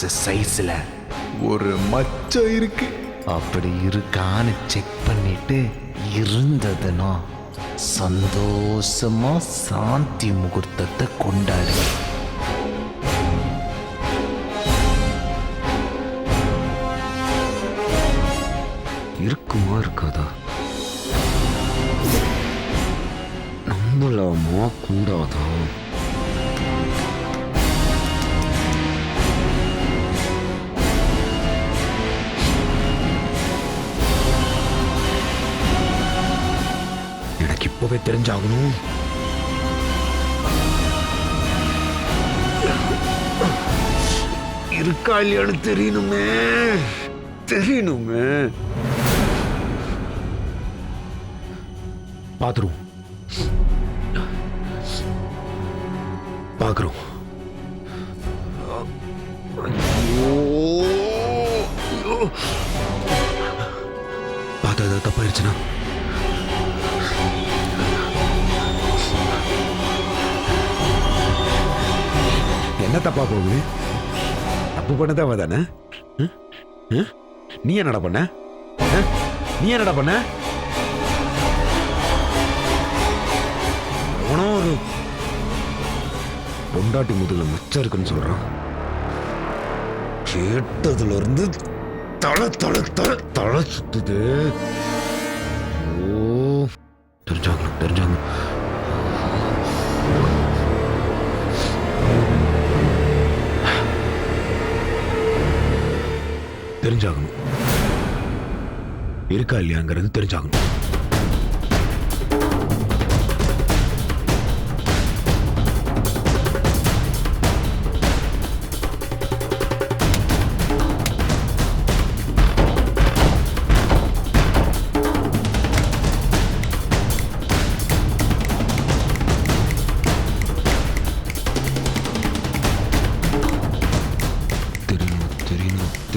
காசு சைஸ்ல ஒரு மச்சம் இருக்கு. அப்படி இருக்கான்னு செக் பண்ணிட்டு இருந்ததுன்னா சந்தோஷமா சாந்தி முகூர்த்தத்தை கொண்டாடு. இருக்குமா இருக்காதா? நம்பலாமா கூடாதா தெரிஞ்சாகணும். இருக்கா இல்லையான்னு தெரியணுமே. தெரியணுமே. ஐயோ, ஐயோ. பார்த்தா ஏதாவது தப்பாயிருச்சுன்னா? தப்பா போகுது? தப்பு பண்ணதே அவ தானே நீ என்னடா பண்ண? நீ என்னடா பண்ண? எவனோ ஒரு பொண்டாட்டி முதுகுல மிச்சம் இருக்குன்னு சொல்றான். கேட்டதுல இருந்து தலை தலை தலை தலை சுத்துது. ஓ தெரிஞ்சாங்க தெரிஞ்சாங்க தெரிஞ்சாகணும். இருக்கா இல்லையாங்கிறது தெரிஞ்சாகணும்.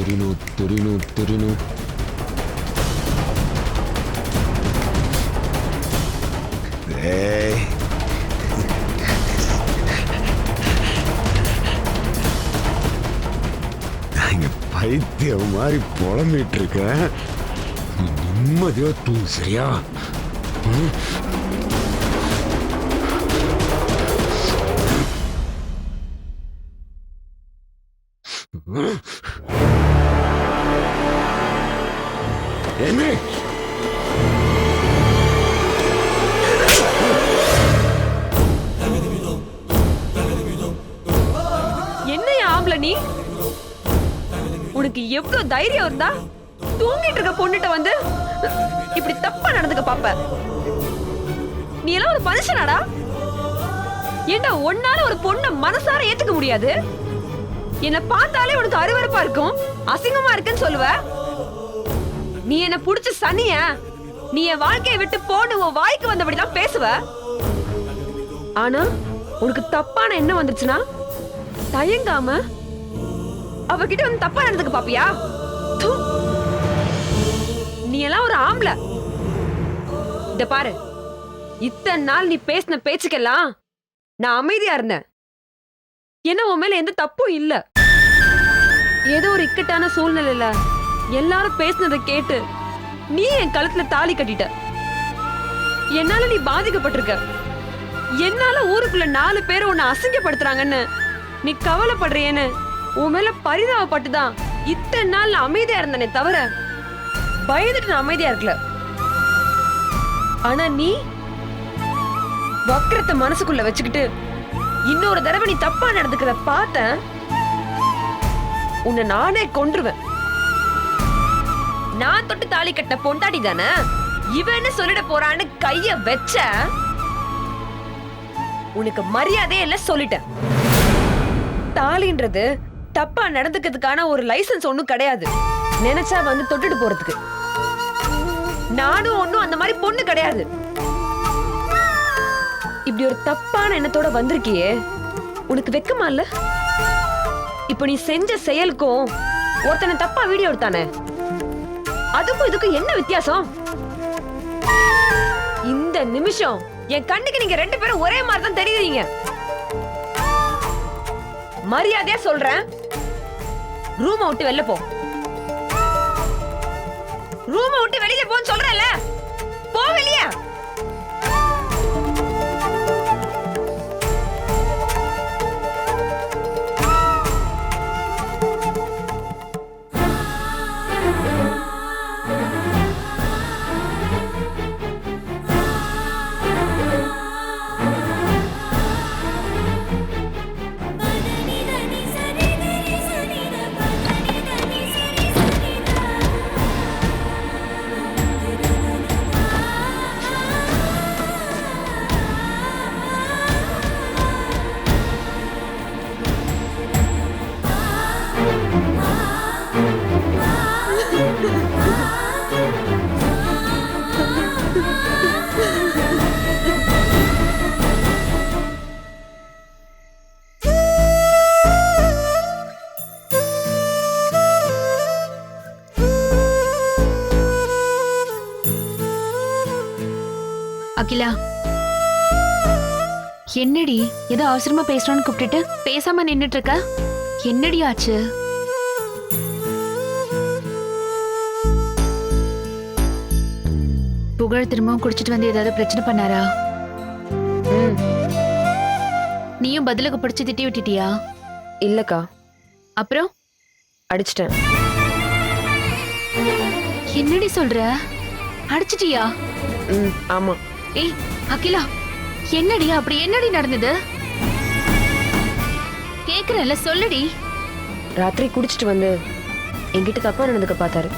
தெரியணும் தெரியணும் தெரியணும் ஏய் நான் பைத்தியம் மாதிரி புலம்பிட்டு இருக்கேன். நிம்மதியா தூ சரியா? ம்? எவ்வளவு தைரியம் இருந்தா தூங்கிட்டு இருக்க பொண்ணுட்ட வந்து இப்படி தப்பா நடந்துக்க பாப்ப. நீ எல்லாம் ஒரு மனுஷனாடா? ஏண்டா ஒன்னால ஒரு பொண்ண மனசார ஏத்துக்க முடியாது? என்ன பார்த்தாலே உனக்கு அருவருப்பா இருக்கும் அசிங்கமா இருக்குன்னு சொல்லுவ. நீ என்ன புடிச்ச சனிய நீ என் வாழ்க்கையை விட்டு போன்னு உன் வாய்க்கு வந்தபடிதான் பேசுவ. ஆனா உனக்கு தப்பான எண்ணம் வந்துருச்சுன்னா தயங்காம அவகிட்ட வந்து தப்பா நடந்துக்க பாப்பியா? நீ எல்லாம் ஒரு ஆம்பளை. இத பாரு. இத்தனை நாள் நீ பேசின பேச்சுக்கெல்லாம் நான் அமைதியா இருந்தேன். என்ன உன் மேல எந்த தப்பும் இல்ல. ஏதோ ஒரு இக்கட்டான சூழ்நிலையில எல்லாரும் பேசினதை கேட்டு நீ என் கழுத்துல தாலி கட்டிட்ட. என்னால நீ பாதிக்கப்பட்டிருக்க. என்னால ஊருக்குள்ள நாலு பேர் உன்னை அசிங்கப்படுத்துறாங்கன்னு நீ கவலைப்படுறியேன்னு உன் மேல பரிதாபப்பட்டுதான் இத்தனை நாள் அமைதியா இருந்தனே தவிர பயந்துட்டு நான் அமைதியா இருக்கல. ஆனா நீ வக்கரத்தை மனசுக்குள்ள வச்சுக்கிட்டு இன்னொரு தடவை நீ தப்பா நடந்துக்கிறத பார்த்தேன் உன்னை நானே கொன்றுவேன். நான் தொட்டு தாலி கட்ட பொண்டாட்டி தானே? இவன் சொல்லிட போறான்னு கைய வச்ச உனக்கு மரியாதையே இல்ல சொல்லிட்டேன். தாலின்றது தப்பா நடந்துக்கிறதுக்கான ஒரு லைசன்ஸ் ஒண்ணும் கிடையாது. நினைச்சா வந்து தொட்டுட்டு போறதுக்கு. நானும் ஒன்றும் அந்த மாதிரி பொண்ணு கிடையாது. இப்படி ஒரு தப்பான எண்ணத்தோட வந்திருக்கியே உனக்கு வெக்கமா இல்ல? இப்ப நீ செஞ்ச செயலுக்கும் ஒருத்தனை தப்பா வீடியோ எடுத்தானே? அதுக்கும் இதுக்கும் என்ன வித்தியாசம்? இந்த நிமிஷம் என் கண்ணுக்கு நீங்க ரெண்டு பேரும் ஒரே மாதிரி தான் தெரியுறீங்க. மரியாதையா சொல்றேன். ரூமை விட்டு வெளில போ. ரூமை விட்டு வெளியில போன்னு சொல்றேன்ல. போ வெளியே. அகிலா என்னடி ஏதோ அவசரமா பேசணும்னு கூப்பிட்டுட்டு? பேசாம நின்னுட்டு இருக்க என்னடி ஆச்சு? புகழ் திரும்பவும் குடிச்சிட்டு வந்து ஏதாவது பிரச்சனை பண்ணாரா? நீயும் பதிலுக்கு பிடிச்சு திட்டி விட்டுட்டியா? இல்லக்கா. அப்புறம்? அடிச்சிட்டேன். என்னடி சொல்ற? அடிச்சிட்டியா? ம் ஆமா. ஏய் அகிலா என்னடி அப்படி என்னடி நடந்தது? கேக்குறேன்ல சொல்லுடி. ராத்திரி குடிச்சிட்டு வந்து என்கிட்ட தப்பா நடந்துக்க பார்த்தாரு.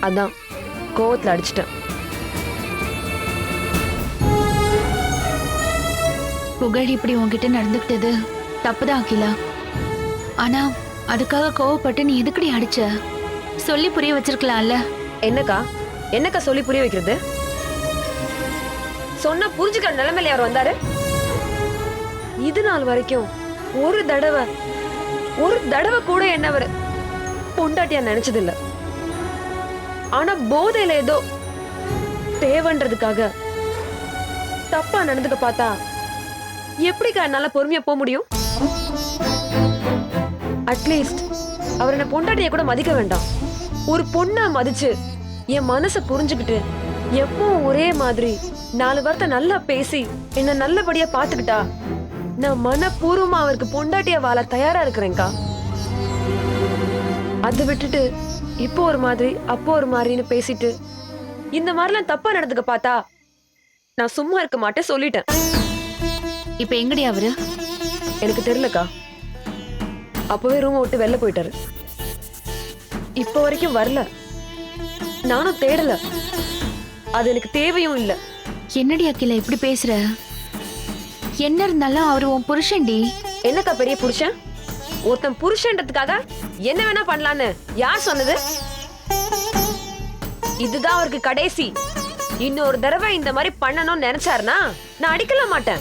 அதான் கோவத்துல அடிச்சிட்டேன். புகழ் இப்படி உன்கிட்ட நடந்துக்கிட்டது தப்புதான் அகிலா. ஆனா அதுக்காக கோவப்பட்டு நீ எதுக்குடி அடிச்ச? சொல்லி புரிய வச்சிருக்கலாம்ல. என்னக்கா? என்னக்கா சொல்லி புரிய வைக்கிறது? சொன்னா புரிஞ்சுக்கிற நிலைமையில அவர் வந்தாரு. இது நாள் வரைக்கும் ஒரு தடவை ஒரு தடவை கூட என்ன அவர் பொண்டாட்டியா நினைச்சதில்ல. ஆனா போதையில ஏதோ தேவைன்றதுக்காக தப்பா நடந்துக்க பார்த்தா எப்படிக்கா என்னால பொறுமையா போக முடியும்? அட்லீஸ்ட் அவர் என்ன பொண்டாட்டிய கூட மதிக்க வேண்டாம். ஒரு பொண்ணா மதிச்சு என் மனச புரிஞ்சுக்கிட்டு எப்பவும் ஒரே மாதிரி நாலு வார்த்தை நல்லா பேசி என்ன நல்லபடியா பாத்துக்கிட்டா நான் மனப்பூர்வமா அவருக்கு பொண்டாட்டிய வாழ தயாரா இருக்கிறேன்க்கா. அதை விட்டுட்டு இப்போ ஒரு மாதிரி அப்போ ஒரு மாதிரின்னு பேசிட்டு இந்த மாதிரிலாம் தப்பா நடந்துக்க பார்த்தா நான் சும்மா இருக்க மாட்டேன் சொல்லிட்டேன். இப்ப எங்கடி அவரு? எனக்கு தெரியலக்கா. அப்பவே ரூமை விட்டு வெளில போயிட்டாரு. இப்போ வரைக்கும் வரல. நானும் தேடல. அது எனக்கு தேவையும் இல்ல. என்னடி அகிலா இப்படி பேசுற? என்ன இருந்தாலும் அவரு உன் புருஷன்டி. என்னக்கா பெரிய புருஷன்? ஒருத்தன் புருஷன்றதுக்காக என்ன வேணா பண்ணலான்னு யார் சொன்னது? இதுதான் அவருக்கு கடைசி. இன்னொரு தடவை இந்த மாதிரி பண்ணணும்னு நினைச்சாருன்னா நான் அடிக்கல மாட்டேன்.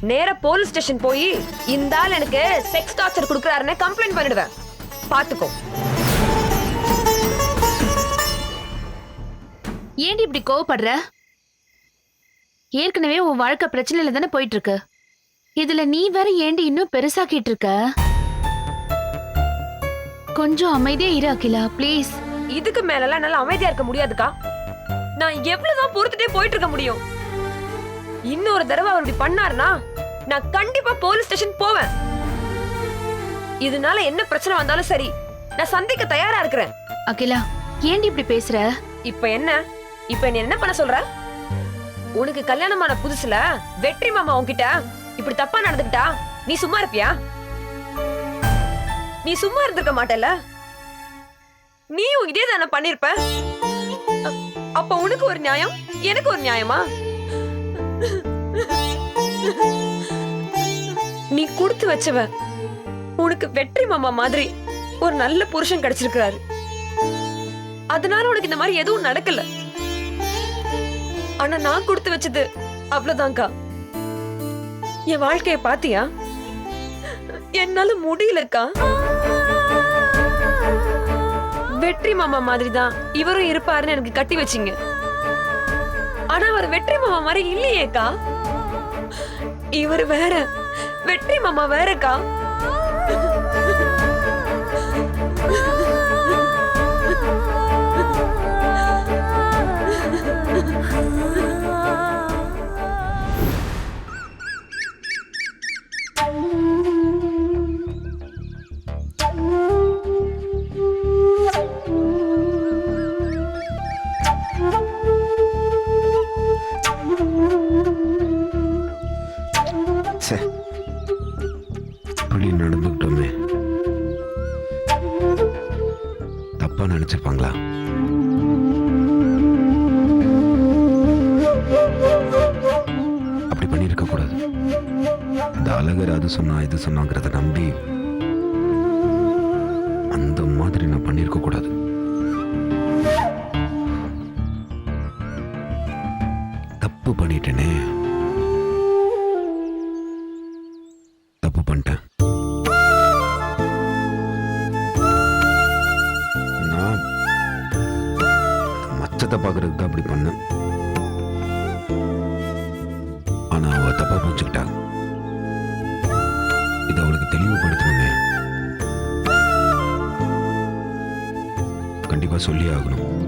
நேரா போலீஸ் ஸ்டேஷன் போய் இந்த ஆள் எனக்கு செக்ஸ் டார்ச்சர் கொடுக்குறாருன்னு கம்ப்ளைண்ட் பண்ணிடுவேன். பாத்துக்கோ. ஏன்டி இப்படி கோவப்படுற? ஏற்கனவே உன் வாழ்க்கை பிரச்சனையில தானே போயிட்டு இருக்கு இதுல நீ வேற ஏண்டி இன்னும் பெருசாக்கிட்டு இருக்க? கொஞ்சம் அமைதியா இரு அகிலா. ப்ளீஸ் இதுக்கு மேலலாம் என்னால அமைதியா இருக்க முடியாதுக்கா. நான் எவ்வளவுதான் பொறுத்துட்டே போயிட்டு இருக்க முடியும். இன்னொரு தடவை அவர் இப்படி பண்ணாருன்னா நான் கண்டிப்பா போலீஸ் ஸ்டேஷன் போவேன். இதனால என்ன பிரச்சனை வந்தாலும் சரி நான் சந்திக்க தயாரா இருக்கிறேன். அகிலா ஏண்டி இப்படி பேசுற? இப்ப என்ன? இப்ப நீ என்ன பண்ண சொல்ற? உனக்கு கல்யாணமான புதுசுல வெற்றி மாமா உன்கிட்ட இப்படி தப்பா நடந்துக்கிட்டா? நீ சும்மா இருப்பியா? நீ சும்மா இருந்திருக்க மாட்டல நீ இதே தானே பண்ணிருப்ப? அப்ப உனக்கு ஒரு நியாயம் எனக்கு ஒரு நியாயமா? நீ கொடுத்து வச்சவ உனக்கு வெற்றி மாமா மாதிரி ஒரு நல்ல புருஷன் கிடைச்சிருக்கிறாரு. அதனால உனக்கு இந்த மாதிரி எதுவும் நடக்கல. ஆனா நான் கொடுத்து வச்சது அவ்வளவுதான்க்கா. என் வாழ்க்கைய பாத்தியா? என்னால முடியலக்கா. வெற்றி மாமா மாதிரி தான் இவரும் இருப்பாருன்னு எனக்கு கட்டி வச்சீங்க. ஆனா அவர் வெற்றி மாமா மாதிரி இல்லையேக்கா. இவர் வேற. வெற்றி மாமா வேறக்கா. சொன்னாங்கிறத நம்பி அந்த மாதிரி நான் பண்ணியிருக்க கூடாது. தப்பு பண்ணிட்டேனே. தப்பு பண்ணிட்டேன். நான் மச்சத்தை பார்க்கறதுக்கு தான் அப்படி பண்ணேன். ஆனா அவ தப்பா புரிஞ்சுக்கிட்டாங்க இதை அவளுக்கு தெளிவுபடுத்தணுமே. கண்டிப்பாக சொல்லி ஆகணும்.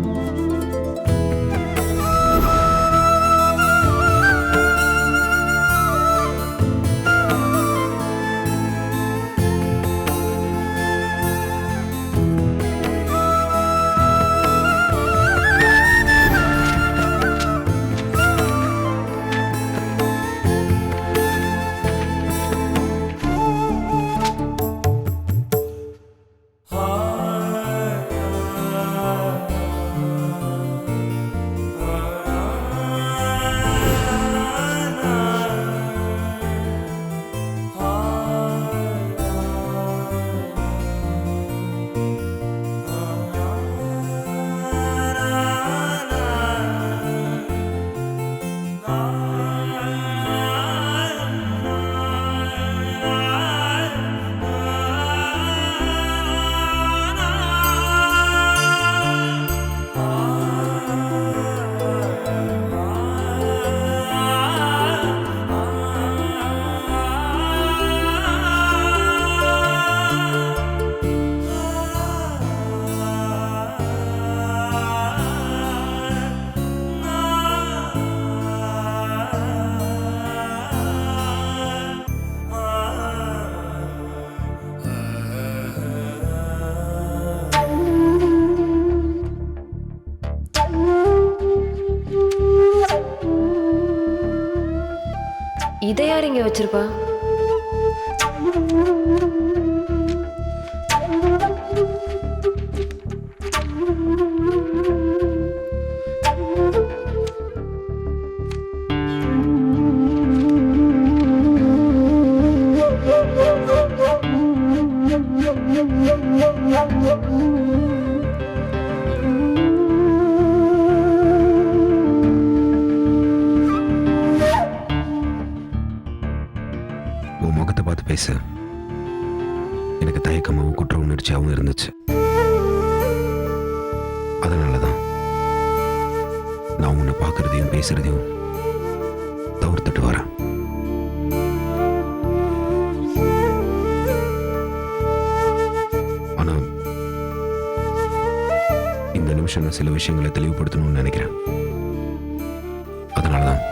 எங்கே யார் வச்சிருப்பா? தவிர்த்துட்டு வரேன். இந்த நிமிஷம் நான் சில விஷயங்களை தெளிவுபடுத்தணும்னு நினைக்கிறேன். அதனால தான்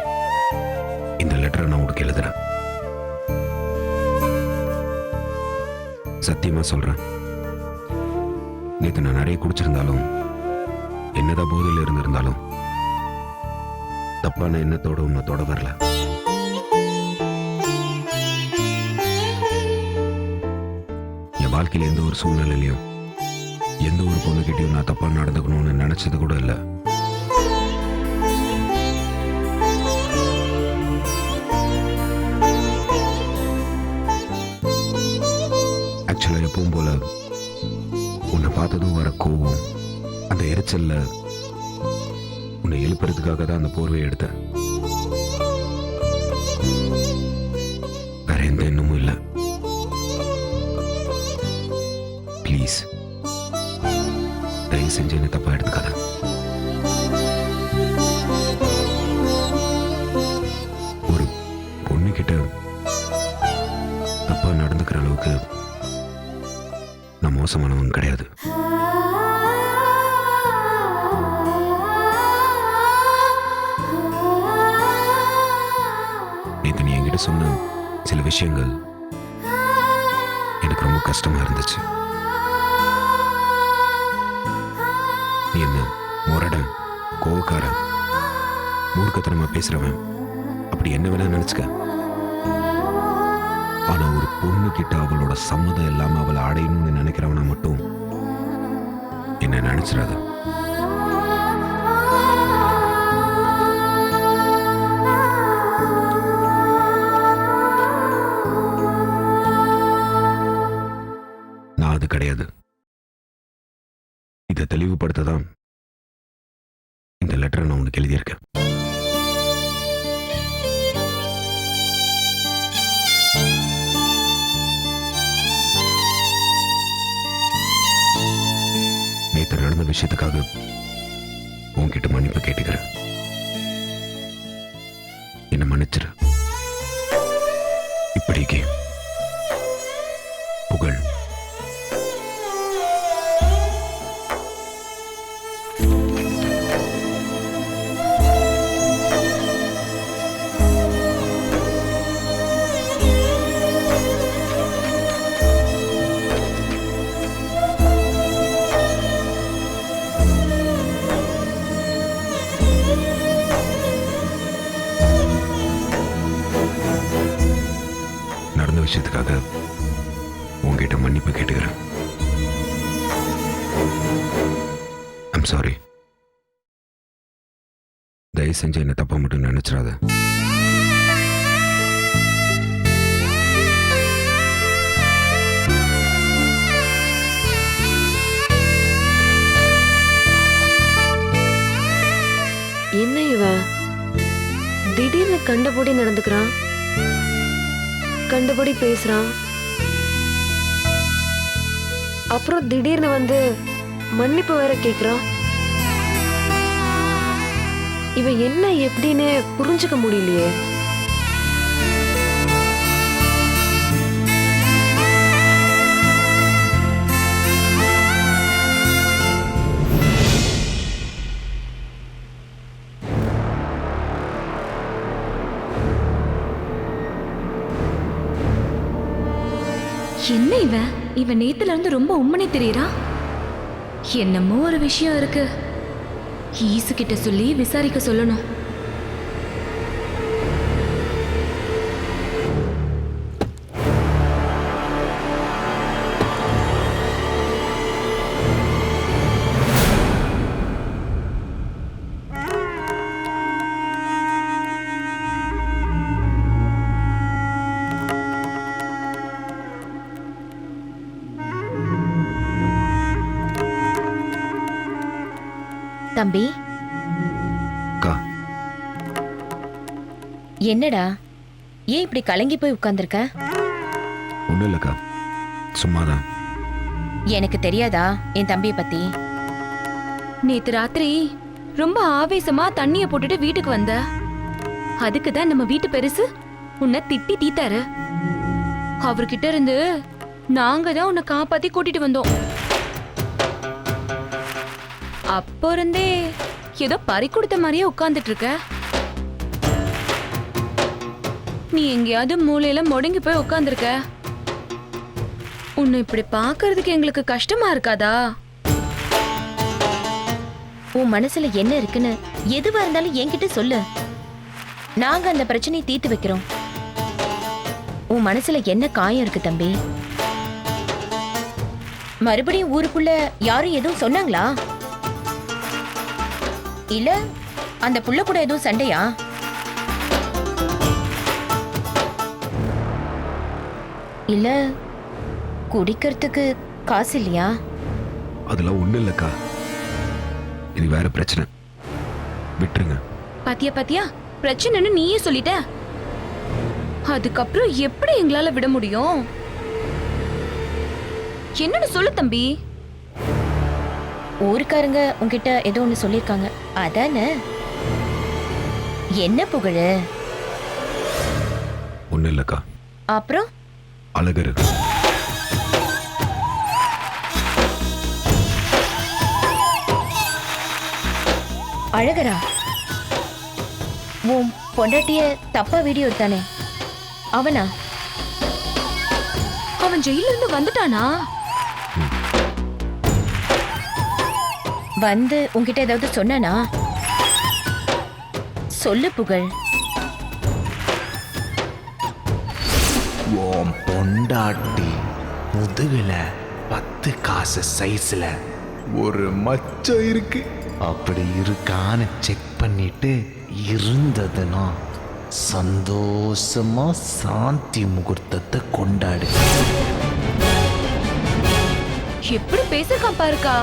இந்த லெட்டரை நான் உங்களுக்கு எழுதுறேன். சத்தியமாக சொல்றேன். நேற்று நான் நிறைய குடிச்சிருந்தாலும் என்னதான் போதையில் இருந்திருந்தாலும் தப்பான எண்ணத்தோட உன்னை தொட வரல. வாழ்க்கையில் எந்த ஒரு சூழ்நிலையிலையும் எந்த ஒரு பொண்ணுக்கிட்டையும் நான் தப்பாக நடந்துக்கணும்னு நினைச்சது கூட இல்லை. ஆக்சுவலாக எப்பவும் போல உன்னை பார்த்ததும் வர கோவம் அந்த எரிச்சலில் உன்னை எழுப்புறதுக்காக தான் அந்த போர்வையை எடுத்தேன். நான் மோசமானவன் கிடையாது. நேற்று நீ என்கிட்ட சொன்ன சில விஷயங்கள் எனக்கு ரொம்ப கஷ்டமா இருந்துச்சு. நீ என்ன முரடன் கோவக்காரன் மூர்க்கத்தனமாக பேசுறவன் அப்படி என்ன வேணா நினச்சிக்க. பொண்ணு கிட்ட அவளோட சம்மதம் இல்லாம அவளை அடையணும்னு நினைக்கிறவனா மட்டும் என்ன நினைச்சிடாத. நான் அது கிடையாது. இதை தெளிவுபடுத்த தான் இந்த லெட்டரை நான் உனக்கு எழுதியிருக்கேன். நடந்த விஷயத்துக்காக உன்கிட்ட மன்னிப்பு கேட்டுக்கிறேன். என்ன மன்னிச்சிரு. இப்படிக்கு தயவு செஞ்சு என்னை தப்ப மட்டும் நினச்சிடாத. என்ன இவன் திடீர்னு கண்டபடி நடந்துக்கிறான். கண்டபடி பேசுறான். அப்புறம் திடீர்னு வந்து மன்னிப்பு வேற கேக்குறான். இவன் என்ன எப்படின்னு புரிஞ்சுக்க முடியலையே. என்ன இவன்? இவன் நேத்துல இருந்து ரொம்ப உம்மனே தெரியறான் என்னமோ ஒரு விஷயம் இருக்கு. ஈசு கிட்ட சொல்லி விசாரிக்க சொல்லணும். தம்பி. அக்கா. என்னடா? ஏன் இப்படி கலங்கி போய் உட்கார்ந்திருக்க? ஒன்றும் இல்லைக்கா. சும்மாதான். எனக்கு தெரியாதா என் தம்பியை பத்தி? நேத்து ராத்திரி ரொம்ப ஆவேசமா தண்ணிய போட்டுட்டு வீட்டுக்கு வந்த. அதுக்கு தான் நம்ம வீட்டு பெருசு உன்னை திட்டி தீத்தாரு. அவர்கிட்ட இருந்து நாங்க தான் உன்னை காப்பாத்தி கூட்டிட்டு வந்தோம். அப்போ இருந்தே ஏதோ பறி கொடுத்த மாதிரியே உட்கார்ந்துட்டு இருக்க நீ எங்கேயாவது மூலையில முடங்கி போய் உட்காந்துருக்க உன்னை இப்படி பாக்குறதுக்கு எங்களுக்கு கஷ்டமா இருக்காதா? உன் மனசுல என்ன இருக்குன்னு எதுவா இருந்தாலும் என்கிட்ட சொல்லு. நாங்க அந்த பிரச்சனையை தீர்த்து வைக்கிறோம். உன் மனசுல என்ன காயம் இருக்கு தம்பி? மறுபடியும் ஊருக்குள்ள யாரும் எதுவும் சொன்னாங்களா? இல்ல அந்த புள்ள கூட எதுவும் சண்டையா? இல்ல குடிக்கிறதுக்கு காசு இல்லையா? அதெல்லாம் ஒன்றும் இல்லைக்கா. இது வேற பிரச்சனை. விட்டுருங்க. பாத்தியா பாத்தியா? பிரச்சனைன்னு நீயே சொல்லிட்ட. அதுக்கப்புறம் எப்படி எங்களால விட முடியும்? என்னன்னு சொல்லு தம்பி. ஊருக்காரங்க உன்கிட்ட ஏதோ ஒன்று சொல்லியிருக்காங்க. அதானே? என்ன புகழு? ஒன்றும் இல்லைக்கா. அப்புறம்? அழகரு. அழகரா? உன் பொண்டாட்டிய தப்பா வீடியோ எடுத்தானே. அவனா? அவன் ஜெயில இருந்து வந்துட்டானா? வந்து உன்கிட்ட ஏதாவது சொன்னானா? சொல்லு புகழ். உன் பொண்டாட்டி முதுகுல பத்து காசு சைஸ்ல ஒரு மச்சம் இருக்கு. அப்படி இருக்கான்னு செக் பண்ணிட்டு இருந்ததுன்னா சந்தோஷமா சாந்தி முகூர்த்தத்தை கொண்டாடு. எப்படி பேசிருக்கான் பாருக்கா?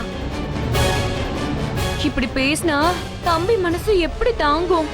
இப்படி பேசினா தம்பி மனசு எப்படி தாங்கும்?